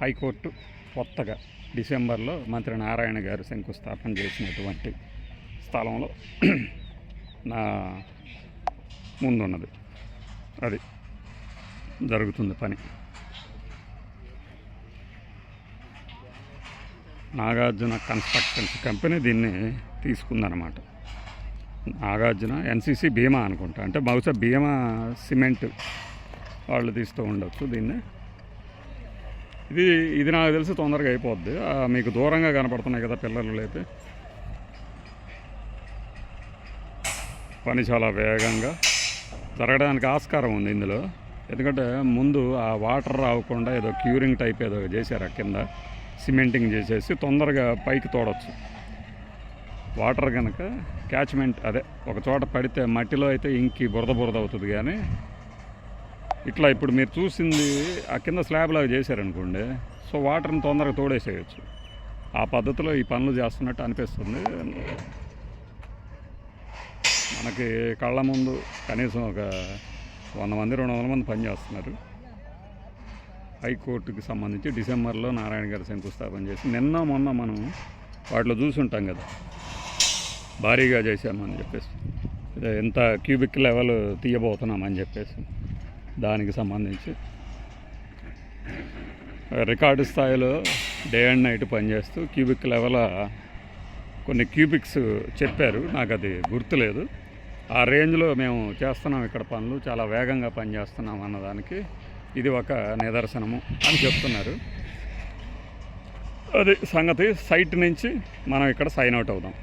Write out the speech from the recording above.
High court కొత్తగా డిసెంబర్లో మంత్రి నారాయణ గారు శంకుస్థాపన చేసినటువంటి స్థలంలో నా ముందున్నది. అది జరుగుతుంది పని. నాగార్జున కన్స్ట్రక్షన్స్ కంపెనీ దీన్ని తీసుకుందనమాట నాగార్జున ఎన్సీసీ భీమా అనుకుంటా. అంటే బహుశా భీమా సిమెంట్ వాళ్ళు తీస్తూ ఉండొచ్చు దీన్ని. ఇది ఇది నాకు తెలిసి తొందరగా అయిపోద్ది. ఆ, మీకు దూరంగా కనపడుతున్నాయి కదా పిల్లలు లేపి పని చాలా వేగంగా జరగడానికి ఆస్కారం ఉంది ఇందులో. ఎందుకంటే ముందు ఆ వాటర్ రావకుండా ఏదో క్యూరింగ్ టైప్ ఏదో చేశారు కింద. సిమెంటింగ్ చేసేసి తొందరగా పైకి తోడవచ్చు వాటర్ కనుక క్యాచ్మెంట్ అదే ఒక చోట పడితే మట్టిలో అయితే ఇంకి బురద బురద అవుతుంది కానీ ఇట్లా ఇప్పుడు మీరు చూసింది ఆ కింద స్లాబ్ లాగా చేశారనుకోండి సో వాటర్ని తొందరగా తోడేసేయచ్చు. ఆ పద్ధతిలో ఈ పనులు చేస్తున్నట్టు అనిపిస్తుంది. మనకి కళ్ళ ముందు కనీసం ఒక వంద మంది రెండు వందల మంది పనిచేస్తున్నారు హైకోర్టుకి సంబంధించి డిసెంబర్లో నారాయణ గారు శంకుస్థాపన చేసి నిన్న మొన్న మనం వాటిలో చూసుంటాం కదా. భారీగా చేశామని చెప్పేసి. ఎంత క్యూబిక్ లెవెల్ తీయబోతున్నామని చెప్పేసి. దానికి సంబంధించి. రికార్డు స్థాయిలో డే అండ్ నైట్ పనిచేస్తూ క్యూబిక్ లెవెల్ కొన్ని క్యూబిక్స్ చెప్పారు. నాకు అది గుర్తులేదు. ఆ రేంజ్లో మేము చేస్తున్నాం ఇక్కడ పనులు చాలా వేగంగా పనిచేస్తున్నాం అన్నదానికి ఇది ఒక నిదర్శనము అని చెప్తున్నారు. అది సంగతి సైట్ నుంచి మనం ఇక్కడ సైన్ అవుట్ అవుదాం.